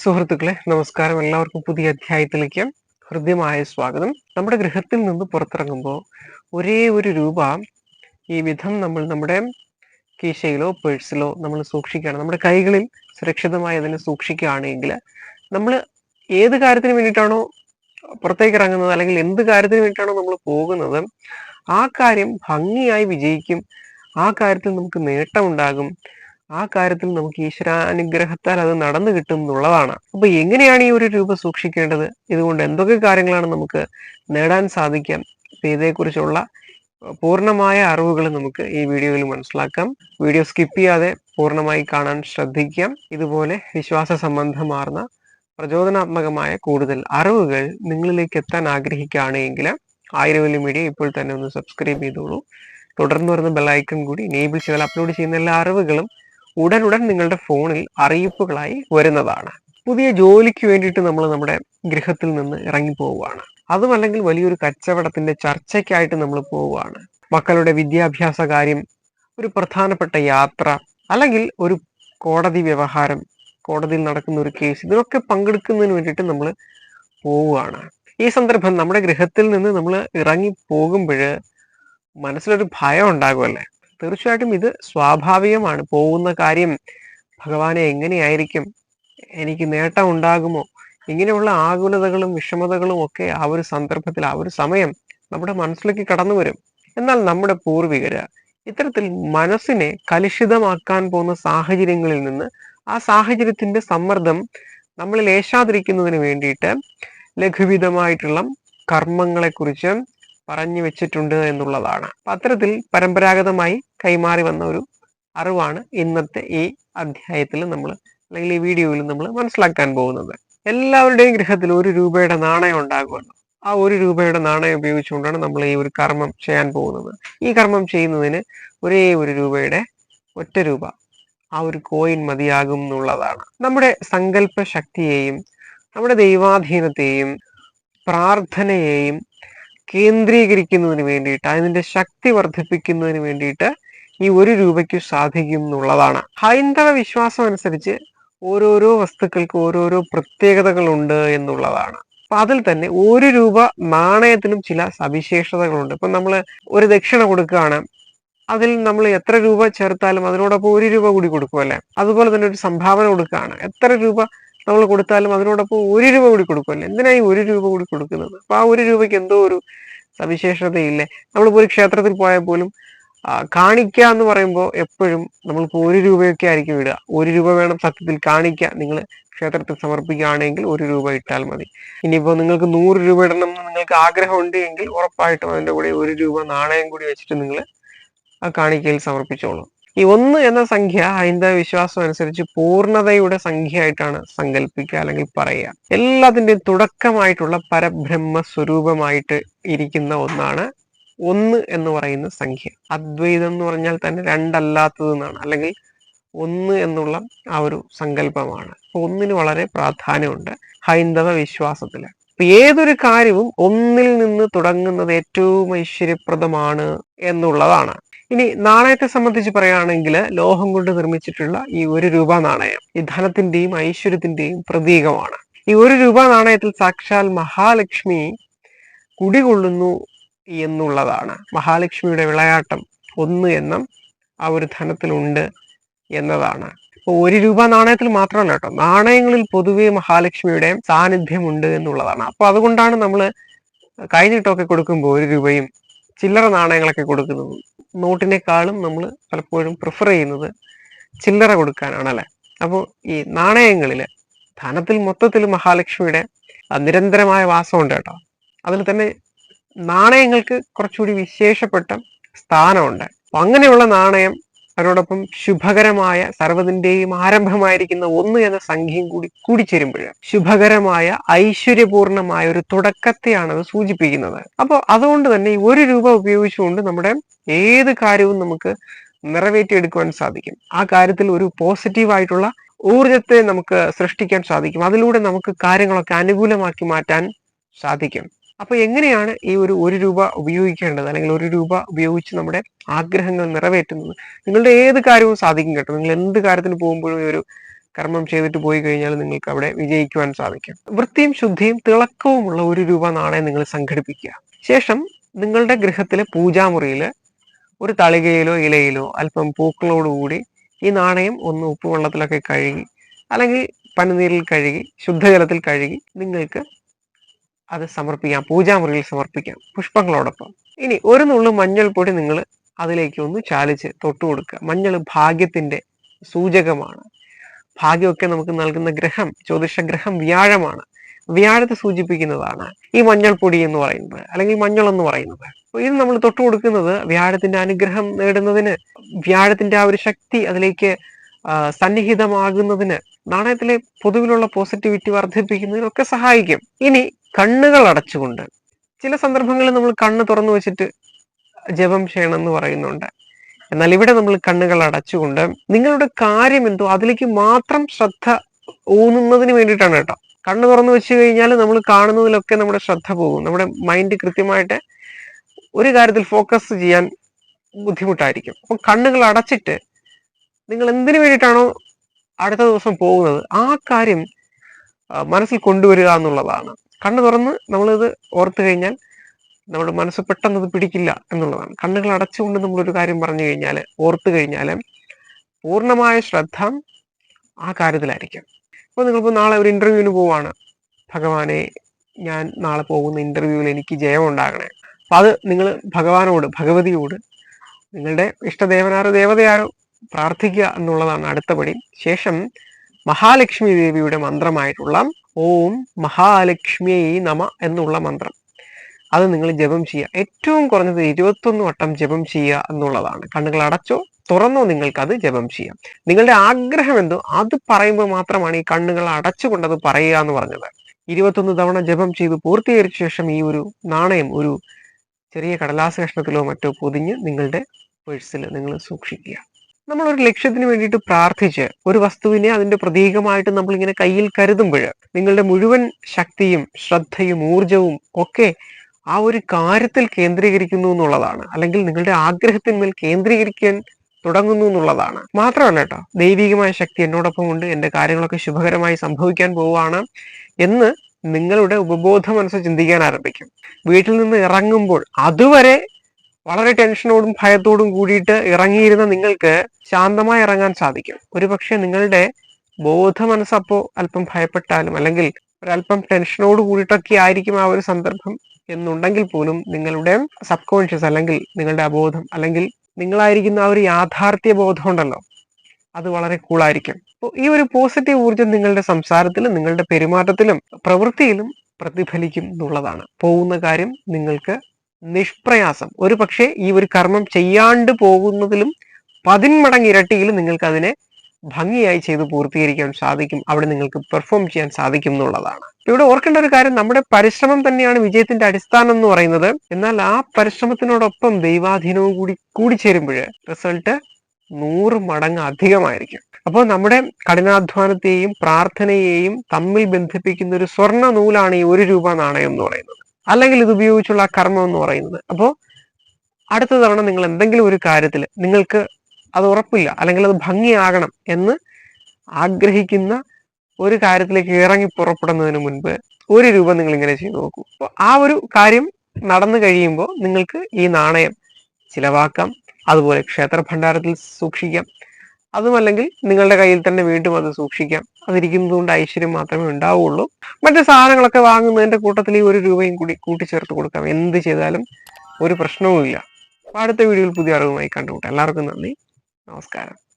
സുഹൃത്തുക്കളെ നമസ്കാരം. എല്ലാവർക്കും പുതിയ അധ്യായത്തിലേക്ക് ഹൃദ്യമായ സ്വാഗതം. നമ്മുടെ ഗൃഹത്തിൽ നിന്ന് പുറത്തിറങ്ങുമ്പോൾ ഒരേ ഒരു രൂപ ഈ വിധം നമ്മൾ നമ്മുടെ കീശയിലോ പേഴ്സിലോ നമ്മൾ സൂക്ഷിക്കുകയാണ്. നമ്മുടെ കൈകളിൽ സുരക്ഷിതമായി അതിനെ സൂക്ഷിക്കുകയാണെങ്കിൽ നമ്മൾ ഏത് കാര്യത്തിന് വേണ്ടിയിട്ടാണോ പുറത്തേക്ക് ഇറങ്ങുന്നത് അല്ലെങ്കിൽ എന്ത് കാര്യത്തിന് വേണ്ടിയിട്ടാണോ നമ്മൾ പോകുന്നത് ആ കാര്യം ഭംഗിയായി വിജയിക്കും. ആ കാര്യത്തിൽ നമുക്ക് നേട്ടമുണ്ടാകും. ആ കാര്യത്തിൽ നമുക്ക് ഈശ്വരാനുഗ്രഹത്താൽ അത് നടന്നു കിട്ടും എന്നുള്ളതാണ്. അപ്പൊ എങ്ങനെയാണ് ഈ ഒരു രൂപ സൂക്ഷിക്കേണ്ടത്? ഇതുകൊണ്ട് എന്തൊക്കെ കാര്യങ്ങളാണ് നമുക്ക് നേടാൻ സാധിക്കാം? അപ്പൊ ഇതേക്കുറിച്ചുള്ള പൂർണമായ അറിവുകൾ നമുക്ക് ഈ വീഡിയോയിൽ മനസ്സിലാക്കാം. വീഡിയോ സ്കിപ്പ് ചെയ്യാതെ പൂർണമായി കാണാൻ ശ്രദ്ധിക്കാം. ഇതുപോലെ വിശ്വാസ സംബന്ധമാർന്ന പ്രചോദനാത്മകമായ കൂടുതൽ അറിവുകൾ നിങ്ങളിലേക്ക് എത്താൻ ആഗ്രഹിക്കുകയാണെങ്കിൽ ആയിരവലി മീഡിയ ഇപ്പോൾ തന്നെ ഒന്ന് സബ്സ്ക്രൈബ് ചെയ്തോളൂ. തുടർന്ന് വരുന്ന ബെല്ലൈക്കൺ കൂടി എനേബിൾ ചെയ്താൽ അപ്ലോഡ് ചെയ്യുന്ന എല്ലാ അറിവുകളും ഉടനുടൻ നിങ്ങളുടെ ഫോണിൽ അറിയിപ്പുകളായി വരുന്നതാണ്. പുതിയ ജോലിക്ക് വേണ്ടിയിട്ട് നമ്മൾ നമ്മുടെ ഗൃഹത്തിൽ നിന്ന് ഇറങ്ങി പോവുകയാണ്. അതുമല്ലെങ്കിൽ വലിയൊരു കച്ചവടത്തിന്റെ ചർച്ചയ്ക്കായിട്ട് നമ്മൾ പോവുകയാണ്. മക്കളുടെ വിദ്യാഭ്യാസ കാര്യം ഒരു പ്രധാനപ്പെട്ട യാത്ര അല്ലെങ്കിൽ ഒരു കോടതി വ്യവഹാരം കോടതിയിൽ നടക്കുന്ന ഒരു കേസ് ഇതിനൊക്കെ പങ്കെടുക്കുന്നതിന് വേണ്ടിയിട്ട് നമ്മൾ പോവുകയാണ്. ഈ സന്ദർഭം നമ്മുടെ ഗൃഹത്തിൽ നിന്ന് നമ്മൾ ഇറങ്ങി പോകുമ്പോൾ മനസ്സിലൊരു ഭയം ഉണ്ടാകുമല്ലേ തീർച്ചയായിട്ടും ഇത് സ്വാഭാവികമാണ്. പോകുന്ന കാര്യം ഭഗവാനെ എങ്ങനെയായിരിക്കും? എനിക്ക് നേട്ടം ഉണ്ടാകുമോ? ഇങ്ങനെയുള്ള ആകുലതകളും വിഷമതകളും ഒക്കെ ആ ഒരു സന്ദർഭത്തിൽ ആ ഒരു സമയം നമ്മുടെ മനസ്സിലേക്ക് കടന്നു വരും. എന്നാൽ നമ്മുടെ പൂർവികര് ഇത്തരത്തിൽ മനസ്സിനെ കലുഷിതമാക്കാൻ പോകുന്ന സാഹചര്യങ്ങളിൽ നിന്ന് ആ സാഹചര്യത്തിന്റെ സമ്മർദ്ദം നമ്മൾ ലേശാതിരിക്കുന്നതിന് വേണ്ടിയിട്ട് ലഘുവിധമായിട്ടുള്ള കർമ്മങ്ങളെക്കുറിച്ച് പറഞ്ഞു വെച്ചിട്ടുണ്ട് എന്നുള്ളതാണ്. പത്രത്തിൽ പരമ്പരാഗതമായി കൈമാറി വന്ന ഒരു അറിവാണ് ഇന്നത്തെ ഈ അധ്യായത്തിൽ നമ്മൾ അല്ലെങ്കിൽ ഈ വീഡിയോയിൽ നമ്മൾ മനസ്സിലാക്കാൻ പോകുന്നത്. എല്ലാവരുടെയും ഗൃഹത്തിൽ ഒരു രൂപയുടെ നാണയം ഉണ്ടാകുമല്ലോ ആ ഒരു രൂപയുടെ നാണയം ഉപയോഗിച്ചുകൊണ്ടാണ് നമ്മൾ ഈ ഒരു കർമ്മം ചെയ്യാൻ പോകുന്നത്. ഈ കർമ്മം ചെയ്യുന്നതിന് ഒരേ ഒരു രൂപയുടെ ഒറ്റ രൂപ. ആ ഒരു കോയിൻ മതിയാകും എന്നുള്ളതാണ്. നമ്മുടെ സങ്കല്പ ശക്തിയെയും നമ്മുടെ ദൈവാധീനത്തെയും പ്രാർത്ഥനയെയും കേന്ദ്രീകരിക്കുന്നതിന് വേണ്ടിയിട്ട് അതിന്റെ ശക്തി വർദ്ധിപ്പിക്കുന്നതിന് വേണ്ടിയിട്ട് ഈ ഒരു രൂപയ്ക്ക് സാധിക്കും എന്നുള്ളതാണ്. ഹൈന്ദവ വിശ്വാസം അനുസരിച്ച് ഓരോരോ വസ്തുക്കൾക്ക് ഓരോരോ പ്രത്യേകതകളുണ്ട് എന്നുള്ളതാണ്. അപ്പൊ അതിൽ തന്നെ ഒരു രൂപ നാണയത്തിനും ചില സവിശേഷതകളുണ്ട്. ഇപ്പൊ നമ്മൾ ഒരു ദക്ഷിണ കൊടുക്കുകയാണ്. അതിൽ നമ്മൾ എത്ര രൂപ ചേർത്താലും അതിനോടൊപ്പം ഒരു രൂപ കൂടി കൊടുക്കുമല്ലേ അതുപോലെ തന്നെ ഒരു സംഭാവന കൊടുക്കുകയാണ്. എത്ര രൂപ നമ്മൾ കൊടുത്താലും അതിനോടൊപ്പം ഒരു രൂപ കൂടി കൊടുക്കുമല്ലോ എന്തിനായി ഒരു രൂപ കൂടി കൊടുക്കുന്നത്? അപ്പൊ ആ ഒരു രൂപയ്ക്ക് എന്തോ ഒരു സവിശേഷതയില്ലേ? നമ്മളിപ്പോ ഒരു ക്ഷേത്രത്തിൽ പോയാൽ പോലും കാണിക്ക എന്ന് പറയുമ്പോൾ എപ്പോഴും നമ്മളിപ്പോൾ ഒരു രൂപയൊക്കെ ആയിരിക്കും ഇടുക. ഒരു രൂപ വേണം സത്യത്തിൽ കാണിക്ക. നിങ്ങൾ ക്ഷേത്രത്തിൽ സമർപ്പിക്കുകയാണെങ്കിൽ ഒരു രൂപ ഇട്ടാൽ മതി. ഇനിയിപ്പോൾ നിങ്ങൾക്ക് നൂറ് രൂപ ഇടണം എന്ന് നിങ്ങൾക്ക് ആഗ്രഹമുണ്ട് എങ്കിൽ ഉറപ്പായിട്ടും അതിന്റെ കൂടെ ഒരു രൂപ നാണയം കൂടി വെച്ചിട്ട് നിങ്ങൾ ആ കാണിക്കയിൽ സമർപ്പിച്ചോളൂ. ഈ ഒന്ന് എന്ന സംഖ്യ ഹൈന്ദവ വിശ്വാസം അനുസരിച്ച് പൂർണതയുടെ സംഖ്യയായിട്ടാണ് സങ്കല്പിക്കുക അല്ലെങ്കിൽ പറയുക. എല്ലാത്തിന്റെയും തുടക്കമായിട്ടുള്ള പരബ്രഹ്മ സ്വരൂപമായിട്ട് ഇരിക്കുന്ന ഒന്നാണ് ഒന്ന് എന്ന് പറയുന്ന സംഖ്യ. അദ്വൈതം എന്ന് പറഞ്ഞാൽ തന്നെ രണ്ടല്ലാത്തത് എന്നാണ് അല്ലെങ്കിൽ ഒന്ന് എന്നുള്ള ആ ഒരു സങ്കല്പമാണ് ഒന്നിന് വളരെ പ്രാധാന്യമുണ്ട് ഹൈന്ദവ വിശ്വാസത്തിൽ. ഏതൊരു കാര്യവും ഒന്നിൽ നിന്ന് തുടങ്ങുന്നത് ഏറ്റവും ഐശ്വര്യപ്രദമാണ് എന്നുള്ളതാണ്. ഇനി നാണയത്തെ സംബന്ധിച്ച് പറയുകയാണെങ്കിൽ ലോഹം കൊണ്ട് നിർമ്മിച്ചിട്ടുള്ള ഈ ഒരു രൂപ നാണയം ഈ ധനത്തിന്റെയും ഐശ്വര്യത്തിന്റെയും പ്രതീകമാണ്. ഈ ഒരു രൂപ നാണയത്തിൽ സാക്ഷാൽ മഹാലക്ഷ്മി കുടികൊള്ളുന്നു എന്നുള്ളതാണ്. മഹാലക്ഷ്മിയുടെ വിളയാട്ടം ഒന്ന് എന്നും ആ ഒരു ധനത്തിലുണ്ട് എന്നതാണ്. ഇപ്പൊ ഒരു രൂപ നാണയത്തിൽ മാത്രമല്ല കേട്ടോ നാണയങ്ങളിൽ പൊതുവെ മഹാലക്ഷ്മിയുടെ സാന്നിധ്യമുണ്ട് എന്നുള്ളതാണ്. അപ്പൊ അതുകൊണ്ടാണ് നമ്മൾ കഴിഞ്ഞിട്ടൊക്കെ കൊടുക്കുമ്പോൾ ഒരു രൂപയും ചില്ലറ നാണയങ്ങളൊക്കെ കൊടുക്കുന്നത്. നോട്ടിനേക്കാളും നമ്മൾ പലപ്പോഴും പ്രിഫർ ചെയ്യുന്നത് ചില്ലറ കൊടുക്കാനാണ് അല്ലേ അപ്പോൾ ഈ നാണയങ്ങളിൽ ധനത്തിൽ മൊത്തത്തിൽ മഹാലക്ഷ്മിയുടെ നിരന്തരമായ വാസമുണ്ട് കേട്ടോ. അതിൽ തന്നെ നാണയങ്ങൾക്ക് കുറച്ചുകൂടി വിശേഷപ്പെട്ട സ്ഥാനമുണ്ട്. അപ്പം അങ്ങനെയുള്ള നാണയം അതിനോടൊപ്പം ശുഭകരമായ സർവതിന്റെയും ആരംഭമായിരിക്കുന്ന ഒന്ന് എന്ന സംഖ്യയും കൂടി കൂടിച്ചേരുമ്പോൾ ശുഭകരമായ ഐശ്വര്യപൂർണമായ ഒരു തുടക്കത്തെയാണ് അത് സൂചിപ്പിക്കുന്നത്. അപ്പോൾ അതുകൊണ്ട് തന്നെ ഒരു രൂപ ഉപയോഗിച്ചുകൊണ്ട് നമ്മുടെ ഏത് കാര്യവും നമുക്ക് നിറവേറ്റിയെടുക്കുവാൻ സാധിക്കും. ആ കാര്യത്തിൽ ഒരു പോസിറ്റീവ് ആയിട്ടുള്ള ഊർജത്തെ നമുക്ക് സൃഷ്ടിക്കാൻ സാധിക്കും. അതിലൂടെ നമുക്ക് കാര്യങ്ങളൊക്കെ അനുകൂലമാക്കി മാറ്റാൻ സാധിക്കും. അപ്പൊ എങ്ങനെയാണ് ഈ ഒരു ഒരു രൂപ ഉപയോഗിക്കേണ്ടത്? അല്ലെങ്കിൽ ഒരു രൂപ ഉപയോഗിച്ച് നമ്മുടെ ആഗ്രഹങ്ങൾ നിറവേറ്റുന്നത്? നിങ്ങളുടെ ഏത് കാര്യവും സാധിക്കും കേട്ടോ. നിങ്ങൾ എന്ത് കാര്യത്തിന് പോകുമ്പോഴും ഒരു കർമ്മം ചെയ്തിട്ട് പോയി കഴിഞ്ഞാൽ നിങ്ങൾക്ക് അവിടെ വിജയിക്കുവാൻ സാധിക്കും. വൃത്തിയും ശുദ്ധിയും തിളക്കവുമുള്ള ഒരു രൂപ നാണയം നിങ്ങൾ സംഘടിപ്പിക്കുക. ശേഷം നിങ്ങളുടെ ഗൃഹത്തിലെ പൂജാമുറിയിൽ ഒരു തളികയിലോ ഇലയിലോ അല്പം പൂക്കളോടുകൂടി ഈ നാണയം ഒന്ന് ഉപ്പുവെള്ളത്തിലൊക്കെ കഴുകി അല്ലെങ്കിൽ പനിനീരിൽ കഴുകി ശുദ്ധജലത്തിൽ കഴുകി നിങ്ങൾക്ക് അത് സമർപ്പിക്കാം പൂജാമുറിയിൽ സമർപ്പിക്കാം പുഷ്പങ്ങളോടൊപ്പം. ഇനി ഒരു നുള്ളു മഞ്ഞൾപ്പൊടി നിങ്ങൾ അതിലേക്ക് ഒന്ന് ചാലിച്ച് തൊട്ടു കൊടുക്കുക. മഞ്ഞൾ ഭാഗ്യത്തിന്റെ സൂചകമാണ്. ഭാഗ്യമൊക്കെ നമുക്ക് നൽകുന്ന ഗ്രഹം ജ്യോതിഷ ഗ്രഹം വ്യാഴമാണ്. വ്യാഴത്തെ സൂചിപ്പിക്കുന്നതാണ് ഈ മഞ്ഞൾപ്പൊടി എന്ന് പറയുന്നത് അല്ലെങ്കിൽ മഞ്ഞൾ എന്ന് പറയുന്നത്. ഇത് നമ്മൾ തൊട്ടു കൊടുക്കുന്നത് വ്യാഴത്തിന്റെ അനുഗ്രഹം നേടുന്നതിന് വ്യാഴത്തിന്റെ ആ ഒരു ശക്തി അതിലേക്ക് സന്നിഹിതമാകുന്നതിന് നാണയത്തിലെ പൊതുവിലുള്ള പോസിറ്റിവിറ്റി വർദ്ധിപ്പിക്കുന്നതിനൊക്കെ സഹായിക്കും. ഇനി കണ്ണുകൾ അടച്ചുകൊണ്ട്. ചില സന്ദർഭങ്ങളിൽ നമ്മൾ കണ്ണ് തുറന്നു വെച്ചിട്ട് ജപം ചെയ്യണം എന്ന് പറയുന്നുണ്ട്. എന്നാൽ ഇവിടെ നമ്മൾ കണ്ണുകൾ അടച്ചുകൊണ്ട് നിങ്ങളുടെ കാര്യം എന്തോ അതിലേക്ക് മാത്രം ശ്രദ്ധ ഊന്നുന്നതിന് വേണ്ടിയിട്ടാണ് കേട്ടോ. കണ്ണ് തുറന്നു വെച്ച് കഴിഞ്ഞാൽ നമ്മൾ കാണുന്നതിലൊക്കെ നമ്മുടെ ശ്രദ്ധ പോകും. നമ്മുടെ മൈൻഡ് കൃത്യമായിട്ട് ഒരു കാര്യത്തിൽ ഫോക്കസ് ചെയ്യാൻ ബുദ്ധിമുട്ടായിരിക്കും. അപ്പം കണ്ണുകൾ അടച്ചിട്ട് നിങ്ങൾ എന്തിനു വേണ്ടിയിട്ടാണോ അടുത്ത ദിവസം പോകുന്നത്? ആ കാര്യം മനസ്സിൽ കൊണ്ടുവരിക എന്നുള്ളതാണ്. കണ്ണു തുറന്ന് നമ്മളിത് ഓർത്തു കഴിഞ്ഞാൽ നമ്മുടെ മനസ്സ് പെട്ടെന്ന് അത് പിടിക്കില്ല എന്നുള്ളതാണ്. കണ്ണുകൾ അടച്ചുകൊണ്ട് നമ്മളൊരു കാര്യം പറഞ്ഞു കഴിഞ്ഞാൽ ഓർത്തു കഴിഞ്ഞാൽ പൂർണമായ ശ്രദ്ധ ആ കാര്യത്തിലായിരിക്കും. ഇപ്പോൾ നിങ്ങളിപ്പോൾ നാളെ ഒരു ഇന്റർവ്യൂവിന് പോവാണ്. ഭഗവാനെ ഞാൻ നാളെ പോകുന്ന ഇന്റർവ്യൂവിൽ എനിക്ക് ജയം ഉണ്ടാകണേ. അപ്പം അത് നിങ്ങൾ ഭഗവാനോട് ഭഗവതിയോട് നിങ്ങളുടെ ഇഷ്ടദേവനാരോ ദേവതയാരോ പ്രാർത്ഥിക്കുക എന്നുള്ളതാണ് അടുത്ത പടി. ശേഷം മഹാലക്ഷ്മി ദേവിയുടെ മന്ത്രമായിട്ടുള്ള ഓം മഹാലക്ഷ്മിയെ നമ എന്നുള്ള മന്ത്രം. അത് നിങ്ങൾ ജപം ചെയ്യുക. ഏറ്റവും കുറഞ്ഞത് ഇരുപത്തൊന്ന് വട്ടം ജപം ചെയ്യുക എന്നുള്ളതാണ്. കണ്ണുകൾ അടച്ചോ തുറന്നോ നിങ്ങൾക്ക് അത് ജപം ചെയ്യാം. നിങ്ങളുടെ ആഗ്രഹം എന്തോ? അത് പറയുമ്പോൾ മാത്രമാണ് ഈ കണ്ണുകൾ അടച്ചുകൊണ്ട് അത് പറയുക എന്ന് പറഞ്ഞത്. ഇരുപത്തൊന്ന് തവണ ജപം ചെയ്ത് പൂർത്തീകരിച്ച ശേഷം ഈ ഒരു നാണയം ഒരു ചെറിയ കടലാസ് കഷ്ണത്തിലോ മറ്റോ പൊതിഞ്ഞ് നിങ്ങളുടെ പേഴ്സിൽ നിങ്ങൾ സൂക്ഷിക്കുക. നമ്മൾ ഒരു ലക്ഷ്യത്തിന് വേണ്ടിയിട്ട് പ്രാർത്ഥിച്ച് ഒരു വസ്തുവിനെ അതിന്റെ പ്രതീകമായിട്ട് നമ്മൾ ഇങ്ങനെ കയ്യിൽ കരുതുമ്പോൾ നിങ്ങളുടെ മുഴുവൻ ശക്തിയും ശ്രദ്ധയും ഊർജവും ഒക്കെ ആ ഒരു കാര്യത്തിൽ കേന്ദ്രീകരിക്കുന്നു എന്നുള്ളതാണ്. അല്ലെങ്കിൽ നിങ്ങളുടെ ആഗ്രഹത്തിന്മേൽ കേന്ദ്രീകരിക്കാൻ തുടങ്ങുന്നു എന്നുള്ളതാണ്. മാത്രമല്ല കേട്ടോ ദൈവികമായ ശക്തി എന്നോടൊപ്പം ഉണ്ട് എന്റെ കാര്യങ്ങളൊക്കെ ശുഭകരമായി സംഭവിക്കാൻ പോവുകയാണ് എന്ന് നിങ്ങളുടെ ഉപബോധ മനസ്സ് ചിന്തിക്കാൻ ആരംഭിക്കും. വീട്ടിൽ നിന്ന് ഇറങ്ങുമ്പോൾ അതുവരെ വളരെ ടെൻഷനോടും ഭയത്തോടും കൂടിയിട്ട് ഇറങ്ങിയിരുന്ന നിങ്ങൾക്ക് ശാന്തമായി ഇറങ്ങാൻ സാധിക്കും. ഒരുപക്ഷെ നിങ്ങളുടെ ബോധ മനസ്സപ്പോ അല്പം ഭയപ്പെട്ടാലും അല്ലെങ്കിൽ ഒരല്പം ടെൻഷനോട് കൂടിയിട്ടൊക്കെ ആയിരിക്കും ആ ഒരു സന്ദർഭം എന്നുണ്ടെങ്കിൽ പോലും നിങ്ങളുടെ സബ് കോൺഷ്യസ് അല്ലെങ്കിൽ നിങ്ങളുടെ അബോധം അല്ലെങ്കിൽ നിങ്ങളായിരിക്കുന്ന ആ ഒരു യാഥാർത്ഥ്യ ബോധം ഉണ്ടല്ലോ അത് വളരെ കൂളായിരിക്കും അപ്പോൾ ഈ ഒരു പോസിറ്റീവ് ഊർജം നിങ്ങളുടെ സംസാരത്തിലും നിങ്ങളുടെ പെരുമാറ്റത്തിലും പ്രവൃത്തിയിലും പ്രതിഫലിക്കും എന്നുള്ളതാണ്. പോകുന്ന കാര്യം നിങ്ങൾക്ക് നിഷ്പ്രയാസം. ഒരു പക്ഷേ ഈ ഒരു കർമ്മം ചെയ്യാണ്ട് പോകുന്നതിലും പതിന്മടങ്ങ് ഇരട്ടിയിൽ നിങ്ങൾക്ക് അതിനെ ഭംഗിയായി ചെയ്ത് പൂർത്തീകരിക്കാൻ സാധിക്കും. അവിടെ നിങ്ങൾക്ക് പെർഫോം ചെയ്യാൻ സാധിക്കും എന്നുള്ളതാണ്. ഇവിടെ ഓർക്കേണ്ട ഒരു കാര്യം നമ്മുടെ പരിശ്രമം തന്നെയാണ് വിജയത്തിന്റെ അടിസ്ഥാനം എന്ന് പറയുന്നത്. എന്നാൽ ആ പരിശ്രമത്തിനോടൊപ്പം ദൈവാധീനവും കൂടി കൂടിച്ചേരുമ്പോൾ റിസൾട്ട് നൂറ് മടങ്ങ് അധികമായിരിക്കും. അപ്പോൾ നമ്മുടെ കഠിനാധ്വാനത്തെയും പ്രാർത്ഥനയെയും തമ്മിൽ ബന്ധിപ്പിക്കുന്ന ഒരു സ്വർണ നൂലാണ് ഈ ഒരു രൂപ നാണയം എന്ന് പറയുന്നത്. അല്ലെങ്കിൽ ഇത് ഉപയോഗിച്ചുള്ള ആ കർമ്മം എന്ന് പറയുന്നത്. അപ്പോൾ അടുത്ത തവണ നിങ്ങൾ എന്തെങ്കിലും ഒരു കാര്യത്തിൽ നിങ്ങൾക്ക് അത് ഉറപ്പില്ല അല്ലെങ്കിൽ അത് ഭംഗിയാകണം എന്ന് ആഗ്രഹിക്കുന്ന ഒരു കാര്യത്തിലേക്ക് ഇറങ്ങി പുറപ്പെടുന്നതിന് മുൻപ് ഒരു രൂപ നിങ്ങൾ ഇങ്ങനെ ചെയ്തു നോക്കൂ. അപ്പോൾ ആ ഒരു കാര്യം നടന്നു കഴിയുമ്പോൾ നിങ്ങൾക്ക് ഈ നാണയം ചിലവാക്കാം അതുപോലെ ക്ഷേത്ര ഭണ്ഡാരത്തിൽ സൂക്ഷിക്കാം അതുമല്ലെങ്കിൽ നിങ്ങളുടെ കയ്യിൽ തന്നെ വീണ്ടും അത് സൂക്ഷിക്കാം. അതിരിക്കുന്നത് കൊണ്ട് ഐശ്വര്യം മാത്രമേ ഉണ്ടാവുള്ളൂ. മറ്റു സാധനങ്ങളൊക്കെ വാങ്ങുന്നതിന്റെ കൂട്ടത്തിൽ ഈ ഒരു രൂപയും കൂടി കൂട്ടിച്ചേർത്ത് കൊടുക്കാം. എന്ത് ചെയ്താലും ഒരു പ്രശ്നവുമില്ല. അടുത്ത വീഡിയോയിൽ പുതിയ അറിവുമായി കണ്ടുമുട്ടാം. എല്ലാവർക്കും നന്ദി. നമസ്കാരം.